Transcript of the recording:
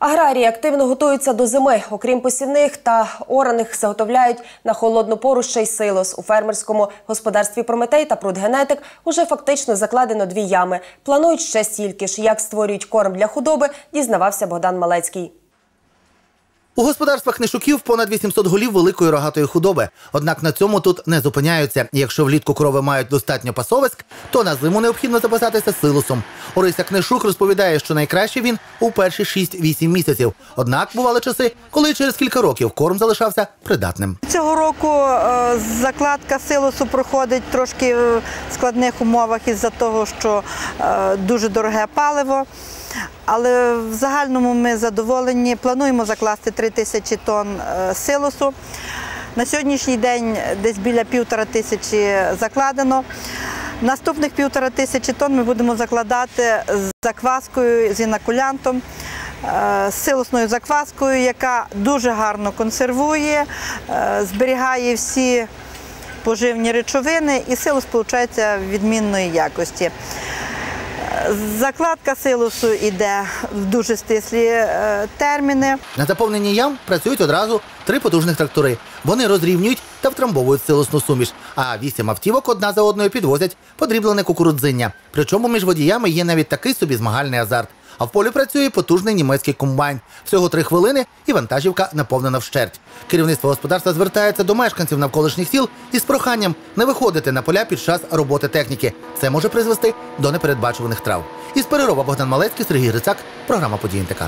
Аграрії активно готуються до зими. Окрім посівних та ораних, заготовляють на холодну пору ще й силос. У фермерському господарстві Прометей та Прудгенетик уже фактично закладено дві ями. Планують ще стільки ж. Як створюють корм для худоби, дізнавався Богдан Малецький. У господарствах Нишуків понад 800 голів великої рогатої худоби. Однак на цьому тут не зупиняються. Якщо влітку корови мають достатньо пасовиськ, то на зиму необхідно запасатися силосом. Орися Книшук розповідає, що найкраще він у перші 6-8 місяців. Однак бували часи, коли через кілька років корм залишався придатним. Цього року е, закладка силосу проходить трошки в складних умовах із-за того, що е, дуже дороге паливо. Але в загальному ми задоволені. Плануємо закласти 3 тисячі тонн е, силосу. На сьогоднішній день десь біля півтора тисячі закладено. Наступних півтора тисячі тонн ми будемо закладати з закваскою, з інакулянтом, е, з силосною закваскою, яка дуже гарно консервує, е, зберігає всі поживні речовини і силос виходить відмінної якості. Закладка силосу йде в дуже стислі е, терміни. На заповненні ям працюють одразу три потужних трактори. Вони розрівнюють та втрамбовують силосну суміш. А вісім автівок одна за одною підвозять подріблене кукурудзиння. Причому між водіями є навіть такий собі змагальний азарт. А в полі працює потужний німецький комбайн. Всього три хвилини і вантажівка наповнена вщерть. Керівництво господарства звертається до мешканців навколишніх сіл із проханням не виходити на поля під час роботи техніки. Це може призвести до непередбачуваних трав. Із перерова Богдан Малецький, Сергій Грицак, програма «Події НТК».